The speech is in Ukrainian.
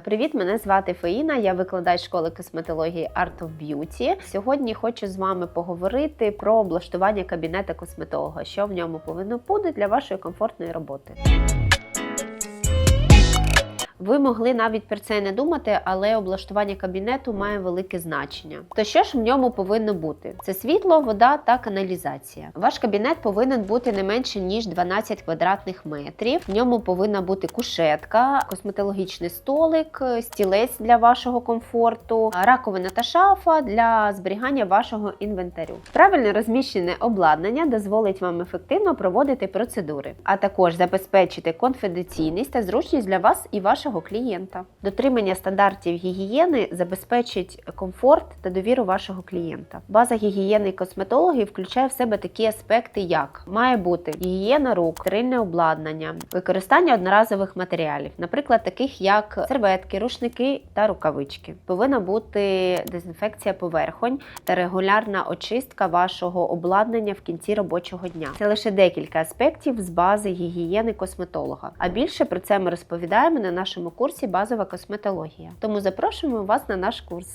Привіт, мене звати Фаїна. Я викладач школи косметології Art of Beauty. Сьогодні хочу з вами поговорити про облаштування кабінету косметолога, що в ньому повинно бути для вашої комфортної роботи. Ви могли навіть про це не думати, але облаштування кабінету має велике значення. То що ж в ньому повинно бути? Це світло, вода та каналізація. Ваш кабінет повинен бути не менше ніж 12 квадратних метрів. В ньому повинна бути кушетка, косметологічний столик, стілець для вашого комфорту, раковина та шафа для зберігання вашого інвентарю. Правильне розміщене обладнання дозволить вам ефективно проводити процедури, а також забезпечити конфіденційність та зручність для вас і вашого клієнта. Дотримання стандартів гігієни забезпечить комфорт та довіру вашого клієнта. База гігієни косметологів включає в себе такі аспекти, як має бути гігієна рук, стерильне обладнання, використання одноразових матеріалів, наприклад, таких як серветки, рушники та рукавички. Повинна бути дезінфекція поверхонь та регулярна очистка вашого обладнання в кінці робочого дня. Це лише декілька аспектів з бази гігієни косметолога. А більше про це ми розповідаємо на нашому курсі Базова косметологія. Тому запрошуємо вас на наш курс.